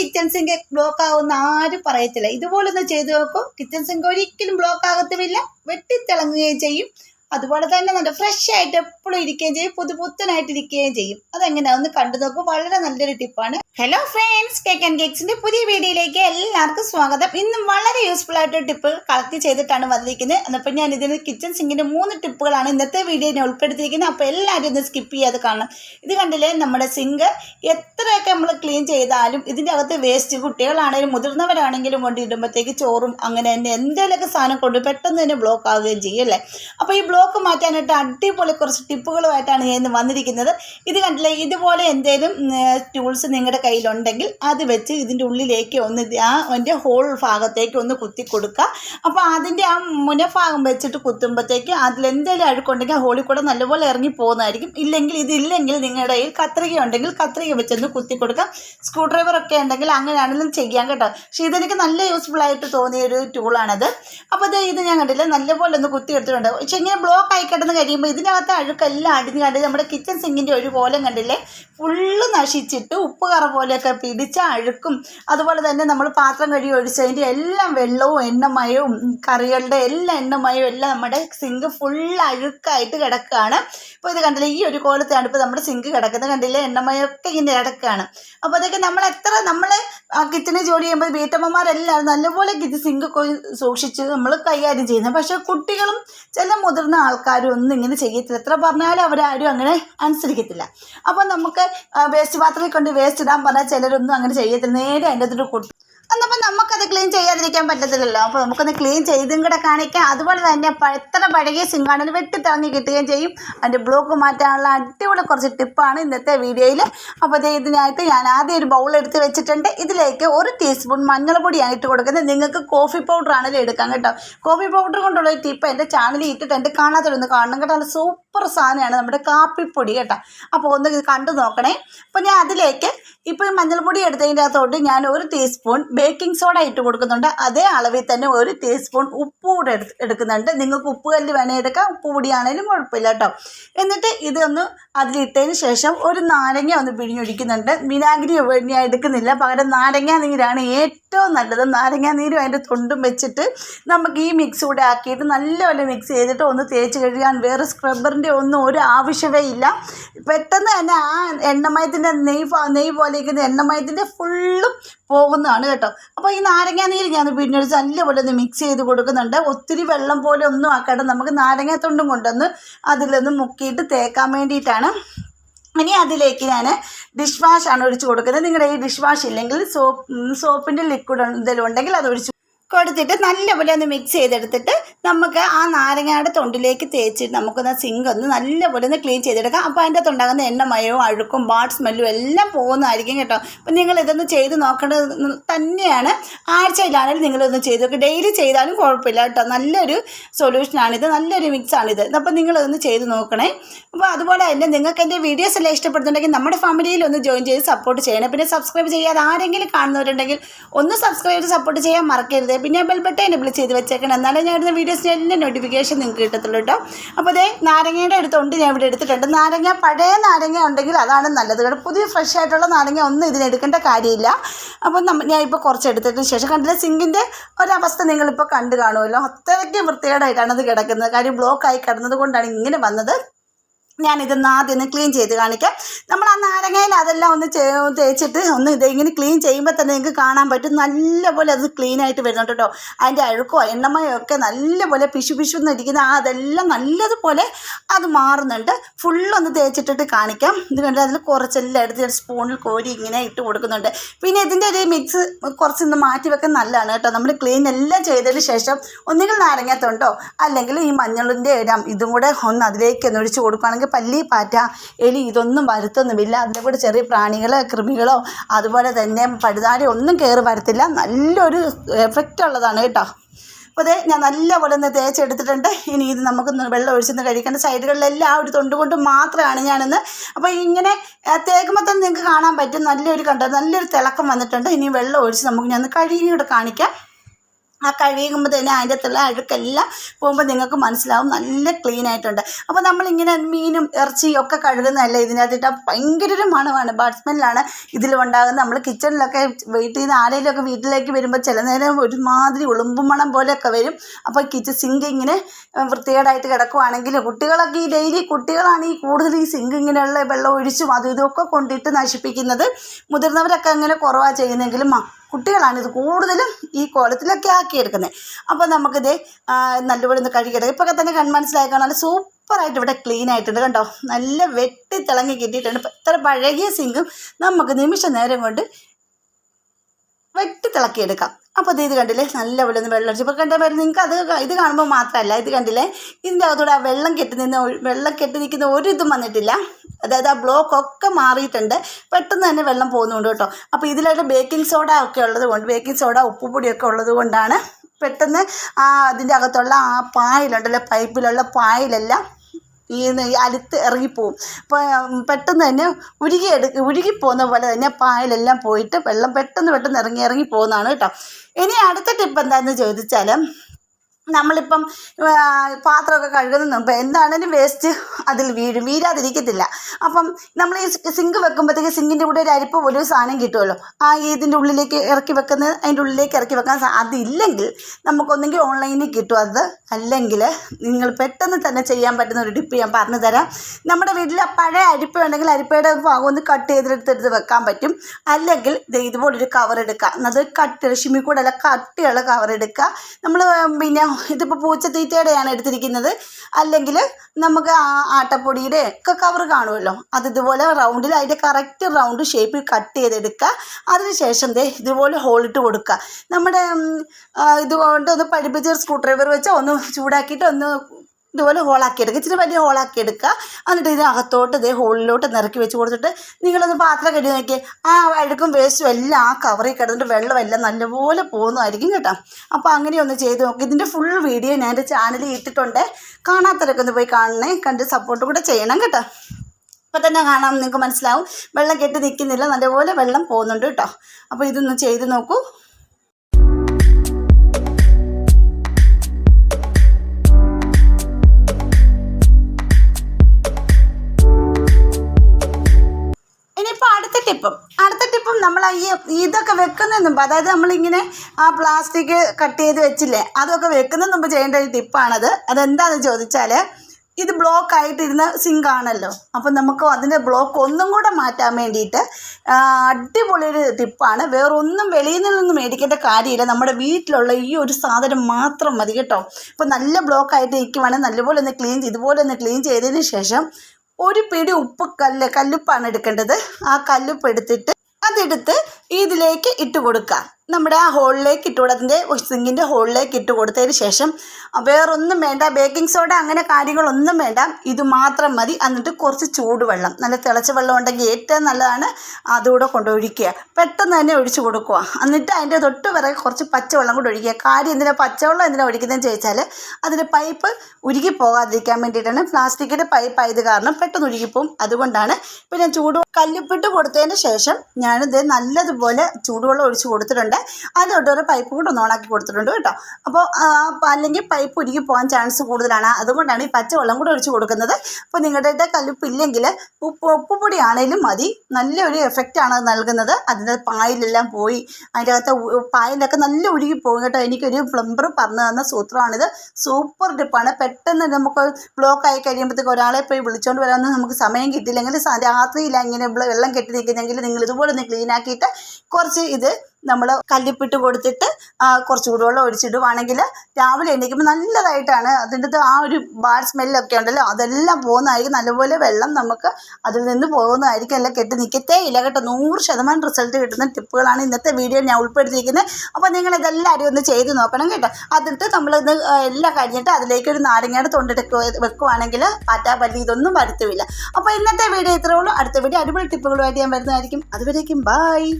Kitchen sink block ആവുന്ന ആരും പറയത്തില്ല. ഇതുപോലൊന്ന് ചെയ്തു നോക്കും. കിച്ചൺ സിങ്ക് ഒരിക്കലും ബ്ലോക്ക് ആകത്തുമില്ല. വെട്ടിത്തിളങ്ങുകയും ചെയ്യും. അതുപോലെ തന്നെ നല്ല ഫ്രഷ് ആയിട്ട് എപ്പോഴും ഇരിക്കുകയും ചെയ്യും പുതുപുത്തനായിട്ട് ഇരിക്കുകയും ചെയ്യും. അതെങ്ങനെയാ? ഒന്ന് കണ്ടു നോക്കും. വളരെ നല്ലൊരു ടിപ്പാണ് ഹലോ ഫ്രണ്ട്സ് കേക്ക് ആൻഡ് കേക്സിന്റെ പുതിയ വീഡിയോയിലേക്ക് എല്ലാവർക്കും സ്വാഗതം. ഇന്നും വളരെ യൂസ്ഫുൾ ആയിട്ട് ടിപ്പ് കളക്ട് ചെയ്തിട്ടാണ് വന്നിരിക്കുന്നത്. എന്നപ്പോൾ ഞാൻ ഇതിന് കിച്ചൺ സിങ്കിന്റെ മൂന്ന് ടിപ്പുകളാണ് ഇന്നത്തെ വീഡിയോയിൽ ഉൾപ്പെടുത്തിയിരിക്കുന്നത്. അപ്പോൾ എല്ലാവരും ഒന്ന് സ്കിപ്പ് ചെയ്യാതെ കാണണം. ഇത് കണ്ടില്ലേ? നമ്മുടെ സിങ്ക് എത്രയൊക്കെ നമ്മൾ ക്ലീൻ ചെയ്താലും ഇതിന്റെ അകത്ത് വേസ്റ്റ് കുട്ടികളാണെങ്കിലും മുതിർന്നവരാണെങ്കിലും കൊണ്ടിടുമ്പോഴത്തേക്ക് ചോറും അങ്ങനെ തന്നെ എന്തെങ്കിലുമൊക്കെ സാധനം കൊണ്ട് പെട്ടെന്ന് തന്നെ ബ്ലോക്ക് ആവുകയും ചെയ്യും അല്ലേ? അപ്പോൾ ഈ ബ്ലോക്ക് മാറ്റാനായിട്ട് അടിപൊളി കുറച്ച് ടിപ്പുകളുമായിട്ടാണ് ഞാൻ ഇന്ന് വന്നിരിക്കുന്നത്. ഇത് കണ്ടില്ലേ? ഇതുപോലെ എന്തെങ്കിലും ടൂൾസ് നിങ്ങളുടെ കയ്യിലുണ്ടെങ്കിൽ അത് വെച്ച് ഇതിന്റെ ഉള്ളിലേക്ക് ഒന്ന് ആ അതിന്റെ ഹോൾ ഭാഗത്തേക്ക് ഒന്ന് കുത്തി കൊടുക്കുക. അപ്പോൾ അതിന്റെ ആ മുനഭാഗം വെച്ചിട്ട് കുത്തുമ്പോഴത്തേക്ക് അതിലെന്തെങ്കിലും അഴുക്കുണ്ടെങ്കിൽ ആ ഹോളിൽ കൂടെ നല്ലപോലെ ഇറങ്ങി പോകുന്നതായിരിക്കും. ഇല്ലെങ്കിൽ ഇതില്ലെങ്കിൽ നിങ്ങളുടെ കയ്യിൽ കത്രിക ഉണ്ടെങ്കിൽ കത്രിക വെച്ചൊന്ന് കുത്തി കൊടുക്കാം. സ്ക്രൂ ഡ്രൈവർ ഒക്കെ ഉണ്ടെങ്കിൽ അങ്ങനെയാണെങ്കിലും ചെയ്യാം കേട്ടോ. പക്ഷേ ഇതെനിക്ക് നല്ല യൂസ്ഫുൾ ആയിട്ട് തോന്നിയ ഒരു ടൂളാണത് അപ്പോൾ ഇത് ഞാൻ കണ്ടില്ല? നല്ലപോലെ ഒന്ന് കുത്തി എടുത്തിട്ടുണ്ട്. പക്ഷേ ഇങ്ങനെ ബ്ലോക്ക് ആയി കിടന്ന് കഴിയുമ്പോൾ ഇതിനകത്ത് അഴുക്കെല്ലാം അടിഞ്ഞ് കണ്ട് നമ്മുടെ കിച്ചൺ സിങ്കിന്റെ ഒരു കോലം കണ്ടില്ലേ? ഫുള്ള് നശിച്ചിട്ട് ഉപ്പ് കറ പോലെയൊക്കെ പിടിച്ച അഴുക്കും അതുപോലെ തന്നെ നമ്മൾ പാത്രം കഴുകി ഒഴിച്ചതിന്റെ എല്ലാം വെള്ളവും എണ്ണമയവും കറികളുടെ എല്ലാ എണ്ണമയവും എല്ലാം നമ്മുടെ സിങ്ക് ഫുൾ അഴുക്കായിട്ട് കിടക്കുകയാണ്. ഇപ്പോൾ ഇത് കണ്ടില്ലേ? ഈ ഒരു കോലത്താണ് ഇപ്പോൾ നമ്മുടെ സിങ്ക് കിടക്കുന്നത്. കണ്ടില്ലേ? എണ്ണമയൊക്കെ ഇങ്ങനെ കിടക്കുകയാണ്. അപ്പോൾ അതൊക്കെ നമ്മൾ എത്ര നമ്മൾ കിച്ചണിൽ ജോലി ചെയ്യുമ്പോൾ വീട്ടമ്മമാരെല്ലാം നല്ലപോലെ സിങ്ക് സൂക്ഷിച്ച് നമ്മൾ കൈകാര്യം ചെയ്യുന്നത്. പക്ഷേ കുട്ടികളും ചില മുതിർന്ന ആൾക്കാരും ഒന്നും ഇങ്ങനെ ചെയ്യത്തില്ല. എത്ര പറഞ്ഞാലും അവരാരും അങ്ങനെ അനുസരിക്കത്തില്ല. അപ്പോൾ നമുക്ക് വേസ്റ്റ് പാത്രത്തിൽ കൊണ്ട് വേസ്റ്റ് ഇടാൻ പറഞ്ഞാൽ ചിലരൊന്നും അങ്ങനെ ചെയ്യത്തില്ല. നേരെ അതിന്റെ അതിൽ കൊടുത്തു എന്നപ്പോൾ നമുക്കത് ക്ലീൻ ചെയ്യാതിരിക്കാൻ പറ്റത്തില്ലല്ലോ. അപ്പോൾ നമുക്കൊന്ന് ക്ലീൻ ചെയ്തും കൂടെ കാണിക്കാം. അതുപോലെ തന്നെ എത്ര പഴകിയ സിങ്കാണെങ്കിലും വെട്ടിത്തിറങ്ങി കിട്ടുകയും ചെയ്യും. അതിന്റെ ബ്ലോക്ക് മാറ്റാനുള്ള അടിപൊളി കുറച്ച് ടിപ്പാണ് ഇന്നത്തെ വീഡിയോയിൽ അപ്പോൾ ഇതിനായിട്ട് ഞാൻ ആദ്യം ഒരു ബൗൾ എടുത്ത് വെച്ചിട്ടുണ്ട്. ഇതിലേക്ക് ഒരു ടീസ്പൂൺ മഞ്ഞൾപ്പൊടിയാണ് ഇട്ട് കൊടുക്കുന്നത്. നിങ്ങൾക്ക് കോഫി പൗഡർ ആണെങ്കിലും എടുക്കാം കേട്ടോ. കോഫി പൗഡർ കൊണ്ടുള്ള ഒരു ടിപ്പ് എന്റെ ചാനലിൽ ഇട്ടിട്ടുണ്ട്. കാണാത്തവരൊന്ന് കാണണം കേട്ടോ. നല്ല സൂപ്പർ സാധനമാണ് നമ്മുടെ കാപ്പിപ്പൊടി കേട്ടോ. അപ്പോൾ ഒന്ന് ഇത് കണ്ടു നോക്കണേ. അപ്പോൾ ഞാൻ അതിലേക്ക് ഇപ്പോൾ ഈ മഞ്ഞൾപ്പൊടി എടുത്തതിന്റെ അകത്തോട്ട് ഞാൻ ഒരു ടീസ്പൂൺ ബേക്കിംഗ് സോഡ ഇട്ട് കൊടുക്കുന്നുണ്ട്. അതേ അളവിൽ തന്നെ ഒരു ടീസ്പൂൺ ഉപ്പ് കൂടെ എടുക്കുന്നുണ്ട്. നിങ്ങൾക്ക് ഉപ്പ് കല്ല് വേണേൽ എടുക്കാം. ഉപ്പ് പൊടിയാണേലും കുഴപ്പമില്ല കേട്ടോ. എന്നിട്ട് ഇതൊന്ന് അതിലിട്ടതിന് ശേഷം ഒരു നാരങ്ങ ഒന്ന് പിഴിഞ്ഞൊഴിക്കുന്നുണ്ട്. വിനാഗിരി ഞാൻ എടുക്കുന്നില്ല. പകരം നാരങ്ങ നീരാണ് ഏറ്റവും നല്ലത്. നാരങ്ങ നീരും അതിന്റെ തൊണ്ടും വെച്ചിട്ട് നമുക്ക് ഈ മിക്സ് കൂടെ ആക്കിയിട്ട് നല്ലപോലെ മിക്സ് ചെയ്തിട്ട് ഒന്ന് തേച്ച് കഴുകാൻ വേറെ സ്ക്രബ്ബറിന്റെ ഒന്നും ഒരു ആവശ്യമേ ഇല്ല. പെട്ടെന്ന് തന്നെ ആ എണ്ണമയത്തിന്റെ നെയ് നെയ് പോലെ ഇരിക്കുന്ന എണ്ണമയത്തിന്റെ ഫുള്ളും പോകുന്നതാണ് കേട്ടോ. അപ്പോൾ ഈ നാരങ്ങ നീര് ഞാൻ പിന്നീട് നല്ലപോലെ ഒന്ന് മിക്സ് ചെയ്ത് കൊടുക്കുന്നുണ്ട്. ഒത്തിരി വെള്ളം പോലെ ഒന്നും ആക്കാണ്ട് നമുക്ക് നാരങ്ങ തൊണ്ടും കൊണ്ടൊന്ന് അതിലൊന്ന് മുക്കിയിട്ട് തേക്കാൻ വേണ്ടിയിട്ടാണ്. ഇനി അതിലേക്ക് ഞാൻ ഡിഷ് വാഷ് ആണ് ഒഴിച്ച് കൊടുക്കുന്നത്. നിങ്ങളുടെ ഈ ഡിഷ് വാഷ് ഇല്ലെങ്കിൽ സോപ്പ് സോപ്പിന്റെ ലിക്വിഡ് എന്തെങ്കിലും ഉണ്ടെങ്കിൽ അത് ഒഴിച്ച് കൊടുത്തിട്ട് നല്ലപോലെ ഒന്ന് മിക്സ് ചെയ്തെടുത്തിട്ട് നമുക്ക് ആ നാരങ്ങയുടെ തൊണ്ടിലേക്ക് തേച്ചിട്ട് നമുക്കൊന്ന് സിങ്ക് ഒന്ന് നല്ലപോലെ ഒന്ന് ക്ലീൻ ചെയ്തെടുക്കാം. അപ്പോൾ അതിന്റെ അകത്തുണ്ടാകുന്ന എണ്ണമയവും അഴുക്കും ബാഡ് സ്മെല്ലും എല്ലാം പോകുന്നതായിരിക്കും കേട്ടോ. അപ്പം നിങ്ങൾ ഇതൊന്ന് ചെയ്ത് നോക്കേണ്ടത് തന്നെയാണ്. ആഴ്ചയിലാണെങ്കിലും നിങ്ങളിതൊന്ന് ചെയ്ത് നോക്കുക ഡെയിലി ചെയ്താലും കുഴപ്പമില്ല കേട്ടോ. നല്ലൊരു സൊല്യൂഷനാണിത് നല്ലൊരു മിക്സാണിത് അപ്പോൾ നിങ്ങളിതൊന്ന് ചെയ്ത് നോക്കണേ. അപ്പോൾ അതുപോലെ തന്നെ നിങ്ങൾക്ക് എന്റെ വീഡിയോസ് എല്ലാം ഇഷ്ടപ്പെടുന്നുണ്ടെങ്കിൽ നമ്മുടെ ഫാമിലിയിൽ ഒന്ന് ജോയിൻ ചെയ്ത് സപ്പോർട്ട് ചെയ്യണം. പിന്നെ സബ്സ്ക്രൈബ് ചെയ്യാതെ ആരെങ്കിലും കാണുന്നവരുണ്ടെങ്കിൽ ഒന്ന് സബ്സ്ക്രൈബ് ചെയ്ത് സപ്പോർട്ട് ചെയ്യാൻ മറക്കരുത്. പിന്നെ ബെൽ ബട്ടൺ എനബിൾ ചെയ്ത് വെച്ചേക്കണം. എന്നാലേ ഞാൻ ഇടുന്ന വീഡിയോസ് എല്ലാ നോട്ടിഫിക്കേഷൻ നിങ്ങൾക്ക് കിട്ടത്തുള്ളൂ കേട്ടോ. അപ്പോൾ അതേ നാരങ്ങയുടെ അടുത്തുണ്ട് ഞാൻ ഇവിടെ എടുത്തിട്ടുണ്ട്. നാരങ്ങ പഴയ നാരങ്ങ ഉണ്ടെങ്കിൽ അതാണ് നല്ലത്. കേട്ടോ പുതിയ ഫ്രഷ് ആയിട്ടുള്ള നാരങ്ങ ഒന്നും ഇതിനെടുക്കേണ്ട കാര്യമില്ല. അപ്പോൾ നമ്മൾ ഞാൻ ഇപ്പോൾ കുറച്ച് എടുത്തതിന് ശേഷം കണ്ടില്ല സിങ്കിന്റെ ഒരവസ്ഥ നിങ്ങളിപ്പോൾ കണ്ടു കാണുമല്ലോ. അത്രയ്ക്ക് വൃത്തികേടായിട്ടാണ് അത് കിടക്കുന്നത്. കാര്യം ബ്ലോക്കായി കിടന്നത് കൊണ്ടാണ് ഇങ്ങനെ വന്നത്. ഞാനിതൊന്ന് ആദ്യം ഒന്ന് ക്ലീൻ ചെയ്ത് കാണിക്കാം. നമ്മൾ ആ നാരങ്ങയിൽ അതെല്ലാം ഒന്ന് തേച്ചിട്ട് ഒന്ന് ഇത് ഇങ്ങനെ ക്ലീൻ ചെയ്യുമ്പോൾ തന്നെ നിങ്ങൾക്ക് കാണാൻ പറ്റും. നല്ലപോലെ അത് ക്ലീൻ ആയിട്ട് വരുന്നുണ്ട് കേട്ടോ അതിന്റെ അഴുക്കോ എണ്ണമയോ ഒക്കെ നല്ലപോലെ പിശു പിശു എന്നിരിക്കുന്ന അതെല്ലാം നല്ലതുപോലെ അത് മാറുന്നുണ്ട്. ഫുള്ളൊന്ന് തേച്ചിട്ടിട്ട് കാണിക്കാം. ഇത് കണ്ട് അതിൽ കുറച്ചെല്ലാം എടുത്ത് ഞാൻ സ്പൂണിൽ കോരി ഇങ്ങനെ ഇട്ട് കൊടുക്കുന്നുണ്ട്. പിന്നെ ഇതിന്റെ ഒരു മിക്സ് കുറച്ചൊന്ന് മാറ്റി വെക്കാൻ നല്ലതാണ് കേട്ടോ നമ്മൾ ക്ലീൻ എല്ലാം ചെയ്തതിന് ശേഷം ഒന്നുകിൽ നാരങ്ങത്തുണ്ടോ അല്ലെങ്കിൽ ഈ മഞ്ഞളിന്റെ ഇടാം ഇതും കൂടെ ഒന്ന് അതിലേക്ക് ഒന്ന് ഒഴിച്ച് കൊടുക്കുകയാണെങ്കിൽ പല്ലി പാറ്റ എലി ഇതൊന്നും വരുത്തൊന്നുമില്ല. അതിന്റെ കൂടെ ചെറിയ പ്രാണികളോ കൃമികളോ അതുപോലെ തന്നെ പഴുതാരി ഒന്നും കയറി വരത്തില്ല. നല്ലൊരു എഫക്റ്റ് ഉള്ളതാണ് കേട്ടോ. അപ്പോൾ അതെ ഞാൻ നല്ലപോലെ ഒന്ന് തേച്ചെടുത്തിട്ടുണ്ട്. ഇനി ഇത് നമുക്ക് വെള്ളം ഒഴിച്ചൊന്ന് കഴിക്കേണ്ട സൈഡുകളിലെല്ലാം ആ ഒരു തൊണ്ട് കൊണ്ട് മാത്രമാണ് ഞാനിന്ന്. അപ്പോൾ ഇങ്ങനെ തേക്കുമ്പോൾ തന്നെ നിങ്ങൾക്ക് കാണാൻ പറ്റും. നല്ലൊരു കണ്ട നല്ലൊരു തിളക്കം വന്നിട്ടുണ്ട്. ഇനി വെള്ളം ഒഴിച്ച് നമുക്ക് ഞാൻ കഴുകിയിട്ട് കാണിക്കാം. ആ കഴുകുമ്പോൾ തന്നെ അതിന്റെ അകത്തുള്ള അഴുക്കെല്ലാം പോകുമ്പോൾ നിങ്ങൾക്ക് മനസ്സിലാവും. നല്ല ക്ലീൻ ആയിട്ടുണ്ട്. അപ്പോൾ നമ്മളിങ്ങനെ മീനും ഇറച്ചിയും ഒക്കെ കഴുകുന്നതല്ല ഇതിനകത്തിട്ട്. ഭയങ്കര ഒരു മണമാണ്. ബാഡ് ഇതിലുണ്ടാകുന്നത് നമ്മൾ കിച്ചണിലൊക്കെ വീട്ടിൽ നിന്ന് ആരെങ്കിലുമൊക്കെ വീട്ടിലേക്ക് വരുമ്പോൾ ചില നേരം ഒരുമാതിരി ഉളുമ്പും മണം പോലെയൊക്കെ വരും. അപ്പോൾ കിച്ചൺ സിങ്ക് ഇങ്ങനെ വൃത്തികേടായിട്ട് കിടക്കുവാണെങ്കിൽ കുട്ടികളൊക്കെ ഈ ഡെയിലി കുട്ടികളാണ് ഈ കൂടുതൽ ഈ സിങ്ക് ഇങ്ങനെയുള്ള വെള്ളം ഒഴിച്ചും അതും ഇതൊക്കെ കൊണ്ടിട്ട് നശിപ്പിക്കുന്നത്. മുതിർന്നവരൊക്കെ അങ്ങനെ കുറവാണ് ചെയ്യുന്നെങ്കിലും കുട്ടികളാണ് ഇത് കൂടുതലും ഈ കോലത്തിലൊക്കെ ആക്കിയെടുക്കുന്നത്. അപ്പോൾ നമുക്കിത് നല്ലപോലെ ഒന്ന് കഴുകിയെടുക്കാം. ഇപ്പോൾ തന്നെ കൺ മനസ്സിലായി കാണാൻ സൂപ്പറായിട്ട് ഇവിടെ ക്ലീൻ ആയിട്ടുണ്ട് കണ്ടോ? നല്ല വെട്ടി തിളങ്ങി കിട്ടിയിട്ടുണ്ട്. ഇത്ര പഴകിയ സിങ്കും നമുക്ക് നിമിഷ നേരം കൊണ്ട് വെട്ടി തിളക്കിയെടുക്കാം. അപ്പോൾ ഇത് ഇത് കണ്ടില്ലേ? നല്ലപോലെ ഒന്ന് വെള്ളം അടിച്ചു ഇപ്പോൾ കണ്ടാൽ നിങ്ങൾക്ക് അത് ഇത് കാണുമ്പോൾ മാത്രമല്ല ഇത് കണ്ടില്ലേ? ഇതിന്റെ അകത്തൂടെ ആ വെള്ളം കെട്ടി നിന്ന് വെള്ളം കെട്ടി നിൽക്കുന്ന ഒരു ഇതും വന്നിട്ടില്ല. അതായത് ആ ബ്ലോക്ക് ഒക്കെ മാറിയിട്ടുണ്ട്. പെട്ടെന്ന് തന്നെ വെള്ളം പോകുന്നുണ്ട് കേട്ടോ. അപ്പോൾ ഇതിലായിട്ട് ബേക്കിംഗ് സോഡ ഒക്കെ ഉള്ളത് കൊണ്ട് ബേക്കിംഗ് സോഡ ഉപ്പുപൊടിയൊക്കെ ഉള്ളത് കൊണ്ടാണ് പെട്ടെന്ന് ആ അതിന്റെ അകത്തുള്ള ആ പായലുണ്ടല്ലോ പൈപ്പിലുള്ള പായലെല്ലാം ഈ അലുത്ത് ഇറങ്ങിപ്പോവും. പെട്ടെന്ന് തന്നെ ഉരുകി എടുക്ക ഉരുകിപ്പോകുന്ന പോലെ തന്നെ പായലെല്ലാം പോയിട്ട് വെള്ളം പെട്ടെന്ന് പെട്ടെന്ന് ഇറങ്ങി ഇറങ്ങി പോകുന്നതാണ് കേട്ടോ. ഇനി അടുത്ത ടിപ്പ് എന്താണെന്ന് ചോദിച്ചാൽ നമ്മളിപ്പം പാത്രമൊക്കെ കഴുകുന്ന എന്താണേലും വേസ്റ്റ് അതിൽ വീഴും വീഴാതിരിക്കത്തില്ല. അപ്പം നമ്മൾ ഈ സിങ്ക് വെക്കുമ്പോഴത്തേക്ക് സിങ്കിന്റെ കൂടെ ഒരു അരിപ്പ് പോലൊരു സാധനം കിട്ടുമല്ലോ ആ ഇതിന്റെ ഉള്ളിലേക്ക് ഇറക്കി വെക്കുന്നത് അതിന്റെ ഉള്ളിലേക്ക് ഇറക്കി വെക്കാൻ അതില്ലെങ്കിൽ നമുക്കൊന്നെങ്കിൽ ഓൺലൈനിൽ കിട്ടും അത്. അല്ലെങ്കിൽ നിങ്ങൾ പെട്ടെന്ന് തന്നെ ചെയ്യാൻ പറ്റുന്ന ഒരു ടിപ്പ് ഞാൻ പറഞ്ഞു തരാം. നമ്മുടെ വീട്ടിൽ പഴയ അരിപ്പ ഉണ്ടെങ്കിൽ അരിപ്പയുടെ ഭാഗം ഒന്ന് കട്ട് ചെയ്തെടുത്തെടുത്ത് വെക്കാൻ പറ്റും. അല്ലെങ്കിൽ ഇതുപോലൊരു കവർ എടുക്കുക. എന്നത് കട്ട് ഷിമി കൂടെ അല്ല കട്ടിയുള്ള കവർ എടുക്കുക. നമ്മൾ പിന്നെ ഇതിപ്പോൾ പൂച്ചത്തീറ്റയുടെയാണ് എടുത്തിരിക്കുന്നത്. അല്ലെങ്കിൽ നമുക്ക് ആ ആട്ടപ്പൊടിയുടെ ഒക്കെ കവർ കാണുമല്ലോ. അത് ഇതുപോലെ റൗണ്ടിൽ അതിന്റെ കറക്റ്റ് റൗണ്ട് ഷേപ്പിൽ കട്ട് ചെയ്തെടുക്കുക. അതിനുശേഷം ദേ ഇതുപോലെ ഹോളിട്ട് കൊടുക്കുക. നമ്മുടെ ഇതുകൊണ്ട് ഒന്ന് പഠിപ്പിച്ച സ്ക്രൂ ഡ്രൈവർ വെച്ച് ഒന്ന് ചൂടാക്കിയിട്ട് ഒന്ന് ഇതുപോലെ ഹോളാക്കി എടുക്കുക. ഇച്ചിരി വലിയ ഹോളാക്കി എടുക്കുക. എന്നിട്ട് ഇതിനകത്തോട്ട് ഇതേ ഹോളിലോട്ട് നിറക്കി വെച്ച് കൊടുത്തിട്ട് നിങ്ങളൊന്ന് പാത്രം കഴുകി നോക്കി ആ അഴുക്കും വേസ്റ്റും എല്ലാം ആ കവറിൽ കിടന്നിട്ട് വെള്ളമെല്ലാം നല്ലപോലെ പോകുന്നതായിരിക്കും കേട്ടോ. അപ്പോൾ അങ്ങനെയൊന്ന് ചെയ്ത് നോക്കി. ഇതിന്റെ ഫുൾ വീഡിയോ ഞാൻ എന്റെ ചാനലിൽ ഇട്ടിട്ടുണ്ട്. കാണാത്തവരൊക്കെ ഒന്ന് പോയി കാണണേ. കണ്ട് സപ്പോർട്ട് കൂടെ ചെയ്യണം കേട്ടോ. അപ്പോൾ തന്നെ കാണാം. നിങ്ങൾക്ക് മനസ്സിലാവും. വെള്ളം കെട്ടി നിൽക്കുന്നില്ല. നല്ലപോലെ വെള്ളം പോകുന്നുണ്ട് കേട്ടോ. അപ്പോൾ ഇതൊന്ന് ചെയ്ത് നോക്കൂ. ടിപ്പും അടുത്ത ടിപ്പും നമ്മൾ ഈ ഇതൊക്കെ വെക്കുന്നതിന് മുമ്പ് അതായത് നമ്മളിങ്ങനെ ആ പ്ലാസ്റ്റിക് കട്ട് ചെയ്ത് വെച്ചില്ലേ അതൊക്കെ വെക്കുന്നതിന് മുമ്പ് ചെയ്യേണ്ട ഒരു ടിപ്പാണത് അതെന്താണെന്ന് ചോദിച്ചാൽ ഇത് ബ്ലോക്ക് ആയിട്ടിരുന്ന സിങ്ക് ആണല്ലോ. അപ്പം നമുക്ക് അതിന്റെ ബ്ലോക്ക് ഒന്നും കൂടെ മാറ്റാൻ വേണ്ടിയിട്ട് അടിപൊളി ഒരു ടിപ്പാണ് വേറൊന്നും വെളിയിൽ നിന്നൊന്നും മേടിക്കേണ്ട കാര്യമില്ല. നമ്മുടെ വീട്ടിലുള്ള ഈ ഒരു സാധനം മാത്രം മതി കേട്ടോ. ഇപ്പം നല്ല ബ്ലോക്ക് ആയിട്ട് നിൽക്കുവാണെങ്കിൽ നല്ലപോലെ ഒന്ന് ക്ലീൻ ഇതുപോലെ ഒന്ന് ക്ലീൻ ചെയ്തതിന് ശേഷം ഒരു പിടി ഉപ്പ് കല്ല് കല്ലുപ്പാണ് എടുക്കേണ്ടത്. ആ കല്ലുപ്പ് എടുത്തിട്ട് അതെടുത്ത് ഇതിലേക്ക് ഇട്ട് കൊടുക്കുക നമ്മുടെ ആ ഹോളിലേക്ക് ഇട്ട് കൊടുത്തതിന്റെ സിങ്കിന്റെ ഹോളിലേക്ക് ഇട്ട് കൊടുത്തതിന് ശേഷം വേറൊന്നും വേണ്ട ബേക്കിംഗ് സോഡ അങ്ങനെ കാര്യങ്ങളൊന്നും വേണ്ട ഇത് മാത്രം മതി. എന്നിട്ട് കുറച്ച് ചൂടുവെള്ളം നല്ല തിളച്ച വെള്ളം ഉണ്ടെങ്കിൽ ഏറ്റവും നല്ലതാണ് അതുകൂടെ കൊണ്ട് ഒഴിക്കുക. പെട്ടെന്ന് തന്നെ ഒഴിച്ച് കൊടുക്കുക. എന്നിട്ട് അതിന്റെ തൊട്ട് പിറകെ കുറച്ച് പച്ചവെള്ളം കൂടെ ഒഴിക്കുക. കാര്യം എന്തിനാ പച്ചവെള്ളം എന്തിനാ ഒഴിക്കുന്നതെന്ന് ചോദിച്ചാൽ അതിന്റെ പൈപ്പ് ഉരുകി പോകാതിരിക്കാൻ വേണ്ടിയിട്ടാണ്. പ്ലാസ്റ്റിക്കിന്റെ പൈപ്പ് ആയത് കാരണം പെട്ടെന്ന് ഉരുകിപ്പോവും. അതുകൊണ്ടാണ് പിന്നെ ചൂട് കല്ലുപ്പിട്ട് കൊടുത്തതിന് ശേഷം ഞാനിത് നല്ലതുപോലെ ചൂടുവെള്ളം ഒഴിച്ച് കൊടുത്തിട്ടുണ്ട്. അതിലോട്ട് ഒരു പൈപ്പ് കൂടെ ഒന്ന് ഓണാക്കി കൊടുത്തിട്ടുണ്ട് കേട്ടോ. അപ്പോൾ അല്ലെങ്കിൽ പൈപ്പ് ഉരുകി പോകാൻ ചാൻസ് കൂടുതലാണ്. അതുകൊണ്ടാണ് ഈ പച്ചവെള്ളം കൂടെ ഒഴിച്ച് കൊടുക്കുന്നത്. അപ്പോൾ നിങ്ങളുടെ കല്ലുപ്പില്ലെങ്കിൽ ഉപ്പ് ഉപ്പുപൊടി ആണെങ്കിലും മതി. നല്ലൊരു എഫക്റ്റാണ് നൽകുന്നത്. അതിന്റെ പായലെല്ലാം പോയി. അതിന്റെ അകത്തെ പായലൊക്കെ നല്ല ഒഴുകി പോകും കേട്ടോ. എനിക്കൊരു പ്ലംബർ പറഞ്ഞു തന്ന സൂത്രമാണിത്. സൂപ്പർ ടിപ്പാണ് പെട്ടെന്ന് നമുക്ക് ബ്ലോക്ക് ആയി കഴിയുമ്പോഴത്തേക്ക് ഒരാളെ പോയി വിളിച്ചുകൊണ്ട് വരാമെന്ന് നമുക്ക് സമയം കിട്ടിയില്ലെങ്കിൽ രാത്രിയില്ല ഇങ്ങനെ വെള്ളം കെട്ടി നിൽക്കുന്നെങ്കിൽ നിങ്ങൾ ഇതുപോലെ ഒന്ന് ക്ലീൻ ആക്കിയിട്ട് കുറച്ച് ഇത് നമ്മൾ കല്ലിപ്പിട്ട് കൊടുത്തിട്ട് കുറച്ച് ചൂടുവെള്ളം ഒഴിച്ചിടുവാണെങ്കിൽ രാവിലെ എണീക്കുമ്പോൾ നല്ലതായിട്ടാണ്. അതിന്റെ ആ ഒരു ബാഡ് സ്മെല്ലൊക്കെ ഉണ്ടല്ലോ അതെല്ലാം പോകുന്നതായിരിക്കും. നല്ലപോലെ വെള്ളം നമുക്ക് അതിൽ നിന്ന് പോകുന്നതായിരിക്കും. എല്ലാം കെട്ടി നിൽക്കത്തേ ഇല്ല കേട്ടോ. നൂറ് ശതമാനം റിസൾട്ട് കിട്ടുന്ന ടിപ്പുകളാണ് ഇന്നത്തെ വീഡിയോ ഞാൻ ഉൾപ്പെടുത്തിയിരിക്കുന്നത്. അപ്പോൾ നിങ്ങൾ ഇതെല്ലാവരും ഒന്ന് ചെയ്ത് നോക്കണം കേട്ടോ. അതിട്ട് ഇന്ന് എല്ലാം കഴിഞ്ഞിട്ട് അതിലേക്ക് ഒരു നാരങ്ങയുടെ തൊണ്ടെടുക്ക വെക്കുവാണെങ്കിൽ പാറ്റാ പല്ലി ഇതൊന്നും വരുത്തുമില്ല അപ്പോൾ ഇന്നത്തെ വീഡിയോ ഇത്രേ ഉള്ളൂ. അടുത്ത വീഡിയോ അടിപൊളി ടിപ്പുകളുമായിട്ട് ഞാൻ വരുന്നതായിരിക്കും. അതുവരേക്കും ബായ്